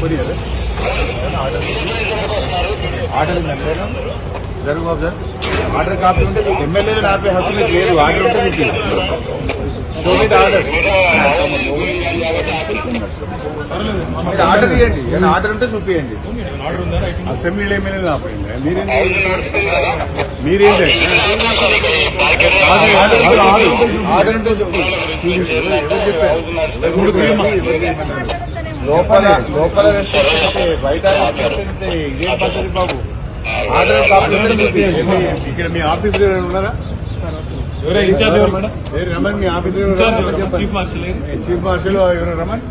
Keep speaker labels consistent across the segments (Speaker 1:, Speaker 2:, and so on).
Speaker 1: కొని ఆర్డర్ ఉందంటే జరుగు బాబు సార్. ఆర్డర్ కాపీ ఉంటే ఎమ్మెల్యేలు ఆపే హక్కు మీకు లేదు ఆర్డర్ ఉంటే మీకు సో మీద ఆర్డర్. మీరు ఆర్డర్ ఇవ్వండి నేను ఆర్డర్ ఉంటే చూపియండి. అసెంబ్లీలో ఎమ్మెల్యేలు ఆపేయండి. మీరేంటి? మీరేంటి? ఆర్డర్ ఉంటే చెప్పు చెప్పారు? లోపల లోపల రెస్ట్రిక్షన్స్ బయట రెస్ట్రిక్షన్స్ ఇదేం పద్ధతి బాబు? ఉంటే చూపియండి ఇక్కడ మీ ఆఫీస్ ఉన్నారా? రమణ్ మీ ఆఫీస్
Speaker 2: చీఫ్ మార్షల్ ఏది?
Speaker 1: చీఫ్ మార్షల్ ఎవరు రమణ్?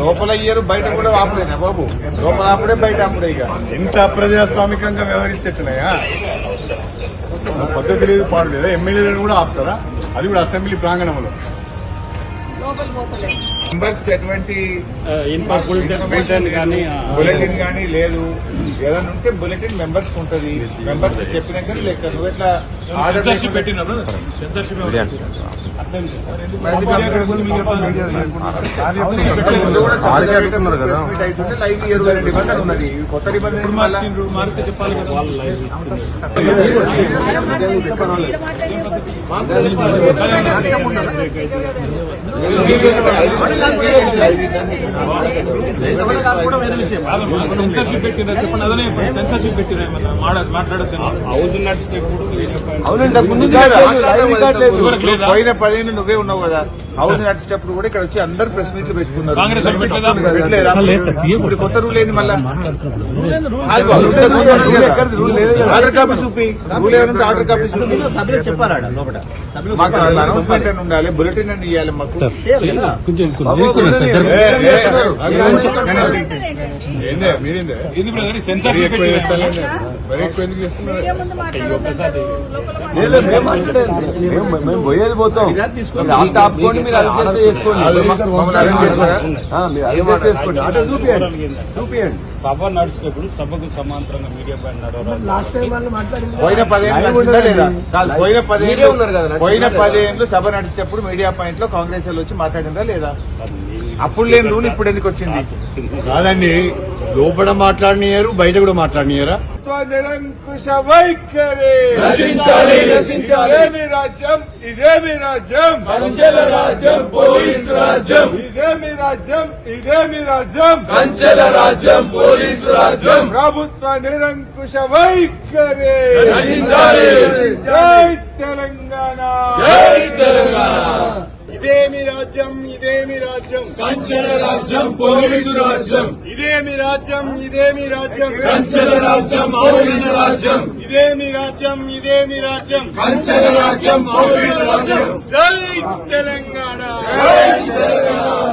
Speaker 1: లోపల ఇయ్యరు బయట కూడా ఆపలేనా బాబు? లోపల ఆపడే బయట ఆపడే ఇక. ఎంత అప్రజాస్వామికంగా వ్యవహరిస్తే ఎట్లున్నాయా పద్ధతి లేదు పాడు లేదా? ఎమ్మెల్యేలను కూడా ఆపుతారా? అది కూడా అసెంబ్లీ ప్రాంగణంలో. మెంబర్స్కి ఎటువంటి బులెటిన్ కానీ లేదు. ఏదైనా ఉంటే బులెటిన్ మెంబర్స్కి ఉంటది మెంబర్స్కి చెప్పినాక లెక్క నువ్వు ఎట్లా ఆర్డర్
Speaker 2: సెన్సర్షిప్ పెట్టినా చెప్పండి అదనే సెన్సర్షిప్ పెట్టినా ఏమన్నా మాడ- మాట్లాడొద్దు
Speaker 1: అవును ఇంతకు నువ్వే ఉన్నావు కదా. హౌస్ నడిచేటప్పుడు కూడా ఇక్కడ వచ్చి అందరు ప్రెస్ మీట్లు పెట్టుకున్నారు. కొత్త రూల్ ఏంది మళ్ళా. ఆర్డర్ కాపీ చూపి. రూల్ ఏమంటే ఆర్డర్ కాపీ చూపి. మాకు అనౌన్స్మెంట్ అని ఉండాలి? బులెటిన్ అని ఇవ్వాలి మాకు?
Speaker 3: మేము పోయేది పోతాం. ఆట ఆపుకోండి మీరు చేసుకోండి.
Speaker 1: అరెస్ట్
Speaker 3: చేసుకోండి. చూపియండి. చూపియండి.
Speaker 4: సభ నడిచేటప్పుడు సభకు సమాంతరంగా మీడియా పైన
Speaker 1: పోయిన పదేళ్ళు పోయిన
Speaker 3: మీరే
Speaker 1: పదేళ్ళు సభ నడిచేటప్పుడు మీడియా పాయింట్లో కాంగ్రెస్ వాళ్ళు వచ్చి మాట్లాడిందా లేదా? అప్పుడు లేని రూల్ ఇప్పుడు ఎందుకు వచ్చింది?
Speaker 5: కాదండి లోపల మాట్లాడినారు బయట కూడా మాట్లాడినారా
Speaker 1: నిరంకుశ వైఖరి.
Speaker 3: నశించాలి, నశించాలి.
Speaker 1: ఇదేమి రాజ్యం? ఇదేమి రాజ్యం?
Speaker 3: కంచెల రాజ్యం పోలీసు రాజ్యం.
Speaker 1: ఇదేమి రాజ్యం? ఇదేమి రాజ్యం?
Speaker 3: కంచెల రాజ్యం పోలీసు రాజ్యం.
Speaker 1: ప్రభుత్వ నిరంకుశ వైఖరి.
Speaker 3: నశించాలి.
Speaker 1: జై తెలంగాణ.
Speaker 3: జై తెలంగాణ. కంచెల రాజ్యం పోలీసు రాజ్యం.
Speaker 4: ఇదేమి రాజ్యం ఇదేమి రాజ్యం?
Speaker 3: కంచెల రాజ్యం పోలీసు రాజ్యం.
Speaker 4: ఇదేమి రాజ్యం ఇదేమి రాజ్యం?
Speaker 3: కంచెల రాజ్యం పోలీసు రాజ్యం.
Speaker 4: జై తెలంగాణ.
Speaker 3: జై తెలంగాణ.